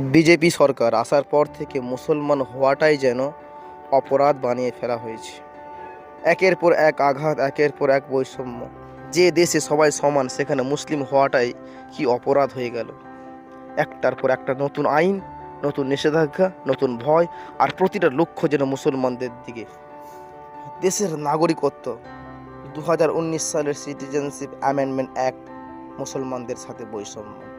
BJP সরকার আসার পর থেকে মুসলমান হওয়াটাই যেন অপরাধ বানিয়ে ফেলা হয়েছে। একের পর এক আঘাত, একের পর এক বৈষম্য। যে দেশে সবাই সমান, সেখানে মুসলিম হওয়াটাই কি অপরাধ হয়ে গেল? একটার পর একটা নতুন আইন, নতুন নিষেধাজ্ঞা, নতুন ভয়, আর প্রতিটা লক্ষ্য যেন মুসলমানদের দিকে। দেশের নাগরিকত্ব দু হাজার উনিশ সালের সিটিজেনশিপ অ্যামেন্ডমেন্ট অ্যাক্ট মুসলমানদের সাথে বৈষম্য।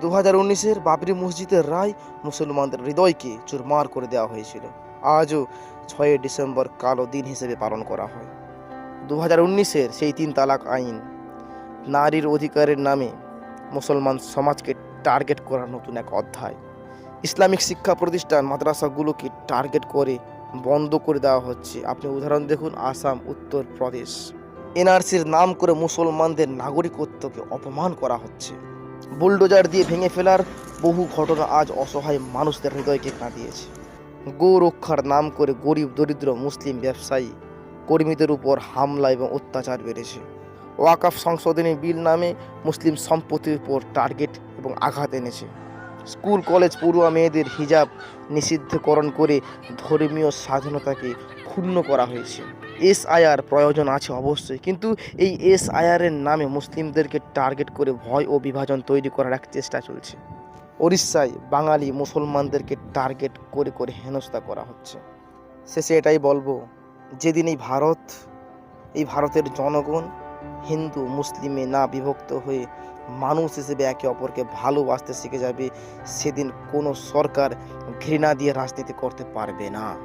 দু হাজার উনিশের বাবরি মসজিদের রায় মুসলমানদের হৃদয়কে চুরমার করে দেওয়া হয়েছিল। আজও ছয়ই ডিসেম্বর কালো দিন হিসেবে পালন করা হয়। দু হাজার উনিশের সেই তিন তালাক আইন নারীর অধিকারের নামে মুসলমান সমাজকে টার্গেট করার নতুন এক অধ্যায়। ইসলামিক শিক্ষা প্রতিষ্ঠান মাদ্রাসাগুলোকে টার্গেট করে বন্ধ করে দেওয়া হচ্ছে। আপনি উদাহরণ দেখুন, আসাম, উত্তর প্রদেশ। এনআরসির নাম করে মুসলমানদের নাগরিকত্বকে অপমান করা হচ্ছে। বুলডোজার দিয়ে ভেঙে ফেলার বহু ঘটনা আজ অসহায় মানুষদের হৃদয়কে কাঁদিয়েছে। গো রক্ষার নাম করে গরিব, দরিদ্র, মুসলিম ব্যবসায়ী কর্মীদের উপর হামলা এবং অত্যাচার বেড়েছে। ওয়াকাফ সংশোধনী বিল নামে মুসলিম সম্পত্তির উপর টার্গেট এবং আঘাত এনেছে। স্কুল, কলেজ পড়ুয়া মেয়েদের হিজাব নিষিদ্ধকরণ করে ধর্মীয় স্বাধীনতাকে ক্ষুণ্ণ করা হয়েছে। এসআইআর প্রয়োজন আছে অবশ্যই। কিন্তু এই এসআইআরের নামে মুসলিমদেরকে টার্গেট করে ভয় ও বিভাজন তৈরি করার এক চেষ্টা চলছে। উড়িষ্যায় বাঙালি মুসলমানদেরকে টার্গেট করে করে হেনস্থা করা হচ্ছে। শেষে এটাই বলব, যেদিন এই ভারত, এই ভারতের জনগণ হিন্দু, মুসলিমে না বিভক্ত হয়ে মানুষ হিসেবে একে অপরকে ভালোবাসতে শিখে যাবে, সেদিন কোনো সরকার ঘৃণা দিয়ে রাজনীতি করতে পারবে না।